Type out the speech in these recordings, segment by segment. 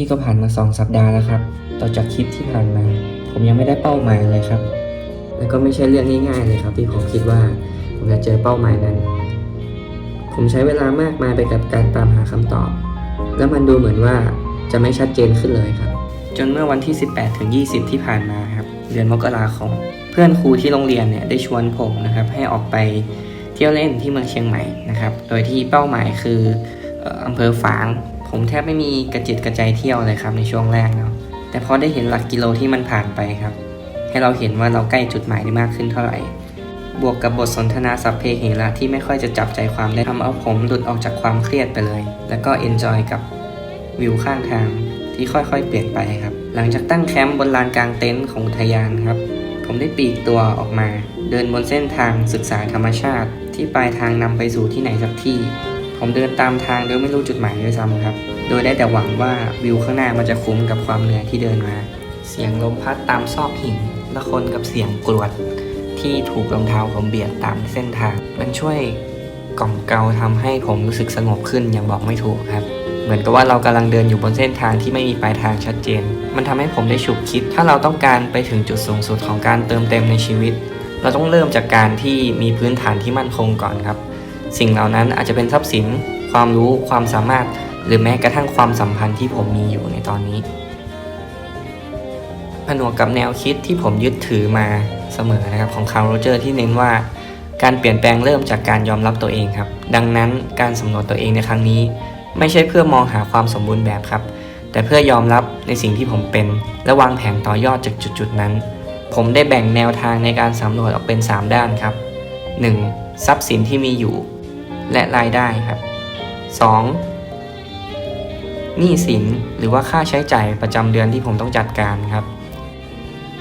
นี่ก็ผ่านมาสองสัปดาห์แล้วครับ ต่อจากคลิปที่ผ่านมา ผมยังไม่ได้เป้าหมายเลยครับ และก็ไม่ใช่เรื่องง่ายๆเลยครับ ที่ผมคิดว่าผมจะเจอเป้าหมายนั้น ผมใช้เวลามากมายไปกับการตามหาคำตอบ แล้วมันดูเหมือนว่าจะไม่ชัดเจนขึ้นเลยครับ จนเมื่อวันที่ 18ถึง20 ที่ผ่านมาครับ เดือนมกราคม เพื่อนครูที่โรงเรียนเนี่ยได้ชวนผมนะครับให้ออกไปเที่ยวเล่นที่เมืองเชียงใหม่นะครับ โดยที่เป้าหมายคือเอ่ออำเภอฝาง ผมแทบไม่มีกระจิตกระใจเที่ยวเลยครับในช่วงแรกเนาะแต่พอได้เห็นหลักกิโลที่มันผ่านไปครับ ให้เราเห็นว่าเราใกล้จุดหมายได้มากขึ้นเท่าไหร่ บวกกับบทสนทนาสัพเพเหระที่ไม่ค่อยจะจับใจความได้ทำเอาผมหลุดออกจากความเครียดไปเลย แล้วก็เอนจอยกับวิวข้างทางที่ค่อยๆ เปลี่ยนไปครับ หลังจากตั้งแคมป์บนลานกลางเต็นท์ของอุทยานครับ ผมได้ปีกตัวออกมา เดินบนเส้นทางศึกษาธรรมชาติ ที่ปลายทางนำไปสู่ที่ไหนสักที่ ผมเดินตามทางโดยไม่รู้จุดหมายด้วยซ้ำครับ โดยได้แต่หวังว่าวิวข้างหน้ามันจะคุ้มกับความเหนื่อยที่เดินมา เสียงลมพัดตามซอกหินและคนกับเสียงกรวด ที่ถูกรองเท้าผมเบียดตามเส้นทาง มันช่วยกล่อมเกลาทำให้ผมรู้สึกสงบขึ้นอย่างบอกไม่ถูกครับ เหมือนกับว่าเรากำลังเดินอยู่บนเส้นทางที่ไม่มีปลายทางชัดเจน มันทำให้ผมได้ฉุกคิด ถ้าเราต้องการไปถึงจุดสูงสุดของการเติมเต็มในชีวิต เราต้องเริ่มจากการที่มีพื้นฐานที่มั่นคงก่อนครับ สิ่งเหล่านั้นอาจจะเป็นทรัพย์สิน ความรู้ความสามารถ หรือแม้กระทั่งความสัมพันธ์ที่ผมมีอยู่ในตอนนี้ ผนวกกับแนวคิดที่ผมยึดถือมาเสมอนะครับของคาร์โรเจอร์ที่เน้นว่าการเปลี่ยนแปลงเริ่มจากการยอมรับตัวเองครับ ดังนั้นการสำรวจตัวเองในครั้งนี้ ไม่ใช่เพื่อมองหาความสมบูรณ์แบบครับ แต่เพื่อยอมรับในสิ่งที่ผมเป็น และวางแผนต่อยอดจากจุดๆนั้น ผมได้แบ่งแนวทางในการสำรวจออกเป็น 3 ด้านครับ 1. ทรัพย์สินที่มีอยู่ และรายได้ครับ 2. หนี้สินหรือว่าค่าใช้จ่ายประจำเดือนที่ผมต้องจัดการครับ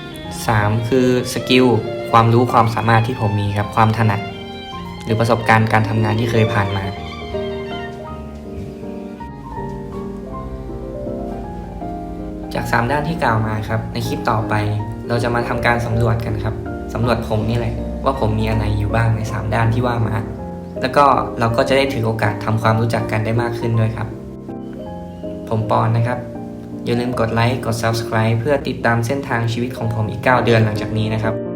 3. คือสกิลความรู้ความสามารถที่ผมมีครับความถนัด หรือประสบการณ์การทำงานที่เคยผ่านมา จาก 3 ด้านที่กล่าวมาครับ ในคลิปต่อไปเราจะมาทำการสำรวจกันครับสำรวจผมนี่แหละว่าผมมีอะไรอยู่บ้างใน 3 ด้านที่ว่ามา แล้วก็เราก็จะได้ถือโอกาสทำความรู้จักกันได้มากขึ้นด้วยครับ ผมปอนนะครับ อย่าลืมกดไลค์ กด Subscribe เพื่อติดตามเส้นทางชีวิตของผมอีก 9 เดือนหลังจากนี้นะครับ